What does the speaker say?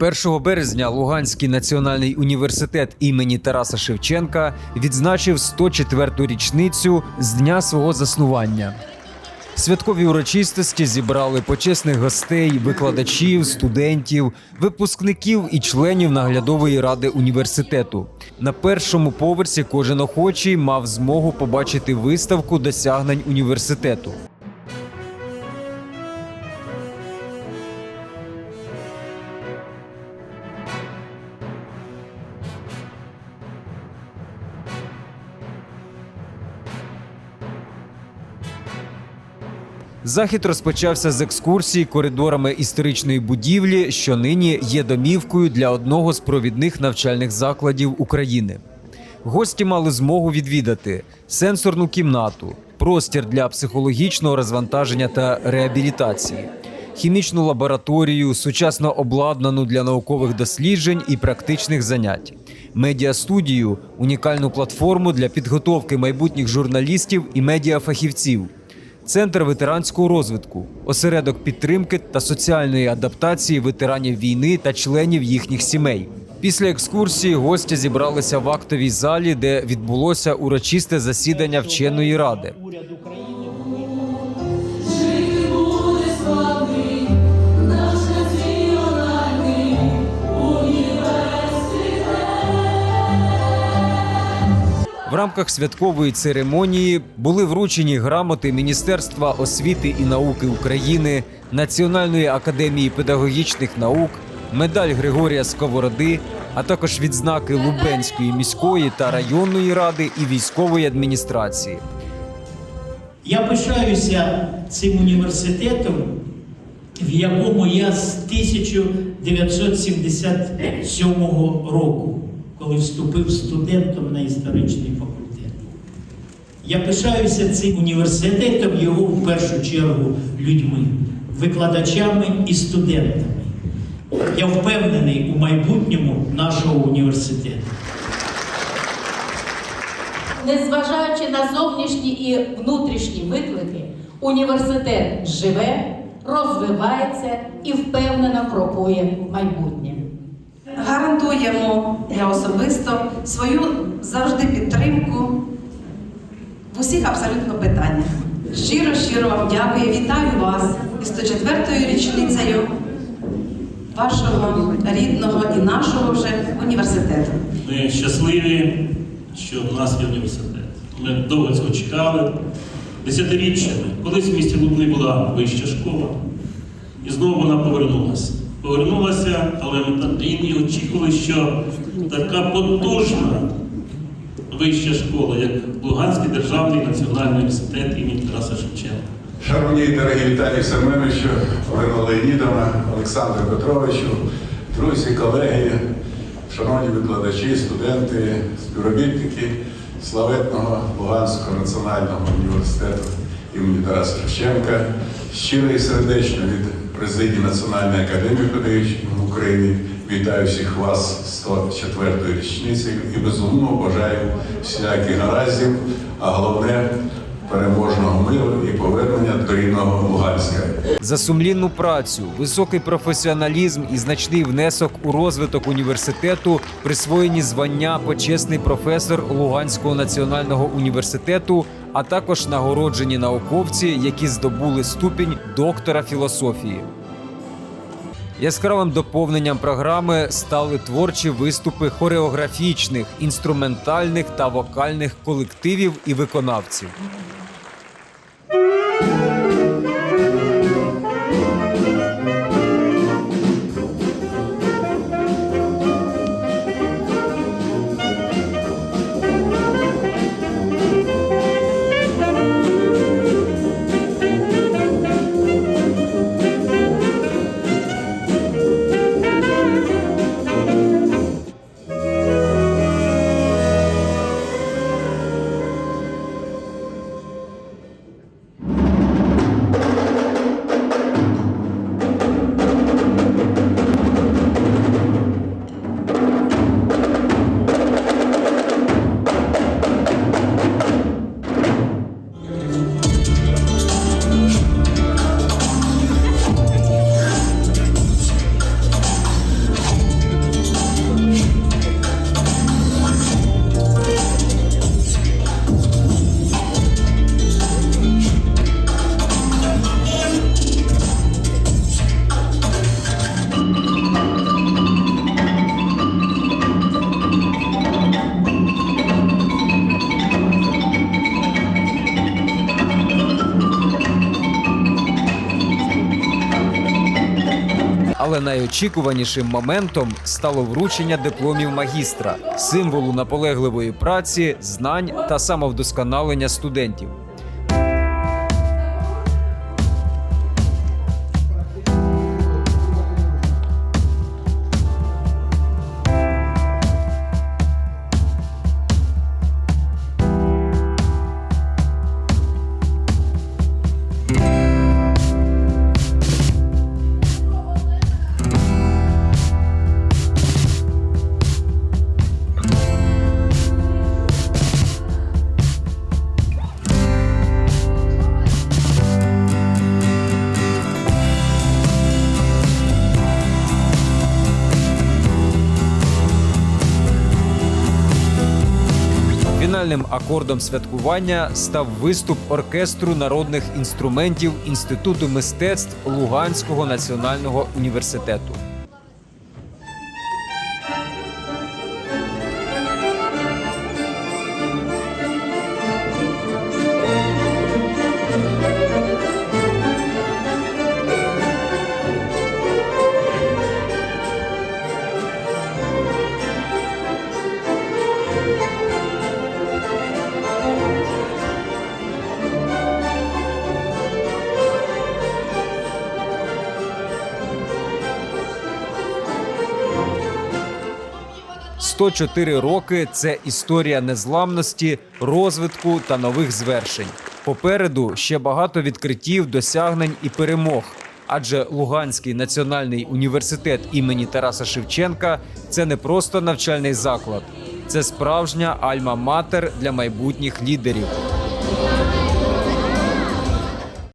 1 березня Луганський національний університет імені Тараса Шевченка відзначив 104-ту річницю з дня свого заснування. Святкові урочистості зібрали почесних гостей, викладачів, студентів, випускників і членів наглядової ради університету. На першому поверсі кожен охочий мав змогу побачити виставку досягнень університету. Захід розпочався з екскурсії коридорами історичної будівлі, що нині є домівкою для одного з провідних навчальних закладів України. Гості мали змогу відвідати сенсорну кімнату, простір для психологічного розвантаження та реабілітації, хімічну лабораторію, сучасно обладнану для наукових досліджень і практичних занять, медіастудію, унікальну платформу для підготовки майбутніх журналістів і медіафахівців. Центр ветеранського розвитку, осередок підтримки та соціальної адаптації ветеранів війни та членів їхніх сімей. Після екскурсії гості зібралися в актовій залі, де відбулося урочисте засідання вченої ради. Уряд буде рамках святкової церемонії були вручені грамоти Міністерства освіти і науки України, Національної академії педагогічних наук, медаль Григорія Сковороди, а також відзнаки Лубенської міської та районної ради і військової адміністрації. Я пишаюся цим університетом, в якому я з 1977 року, коли вступив студентом на історичний факультет. Я пишаюся цим університетом, його в першу чергу людьми, викладачами і студентами. Я впевнений у майбутньому нашого університету. Незважаючи на зовнішні і внутрішні виклики, університет живе, розвивається і впевнено крокує в майбутнє. Гарантуємо я особисто свою завжди підтримку в усіх абсолютно питаннях. Щиро, щиро вам дякую. Вітаю вас із 104-ю річницею вашого рідного і нашого вже університету. Ми щасливі, що в нас є університет. Ми довго цього чекали. Десятиріччями. Колись в місті Лубни була вища школа, і знову вона повернулася. Повернулася, але так і очікували, що така потужна вища школа, як Луганський державний національний університет імені Тараса Шевченка. Шановні дорогі Віталій Семеновичу, Олена Леонідовна, Олександр Петровичу, друзі, колеги, шановні викладачі, студенти, співробітники славетного Луганського національного університету імені Тараса Шевченка, щиро і сердечно від президії Національної академії педагогічної України вітаю всіх вас з 104-ї річниці і безумовно бажаю всіляких наразів, а головне переможного миру і повернення до рідного Луганська. За сумлінну працю, високий професіоналізм і значний внесок у розвиток університету присвоєні звання почесний професор Луганського національного університету, а також нагороджені науковці, які здобули ступінь доктора філософії. Яскравим доповненням програми стали творчі виступи хореографічних, інструментальних та вокальних колективів і виконавців. Але найочікуванішим моментом стало вручення дипломів магістра, символу наполегливої праці, знань та самовдосконалення студентів. Фінальним акордом святкування став виступ оркестру народних інструментів Інституту мистецтв Луганського національного університету. «104 роки це історія незламності, розвитку та нових звершень. Попереду ще багато відкриттів, досягнень і перемог. Адже Луганський національний університет імені Тараса Шевченка це не просто навчальний заклад, це справжня альма-матер для майбутніх лідерів.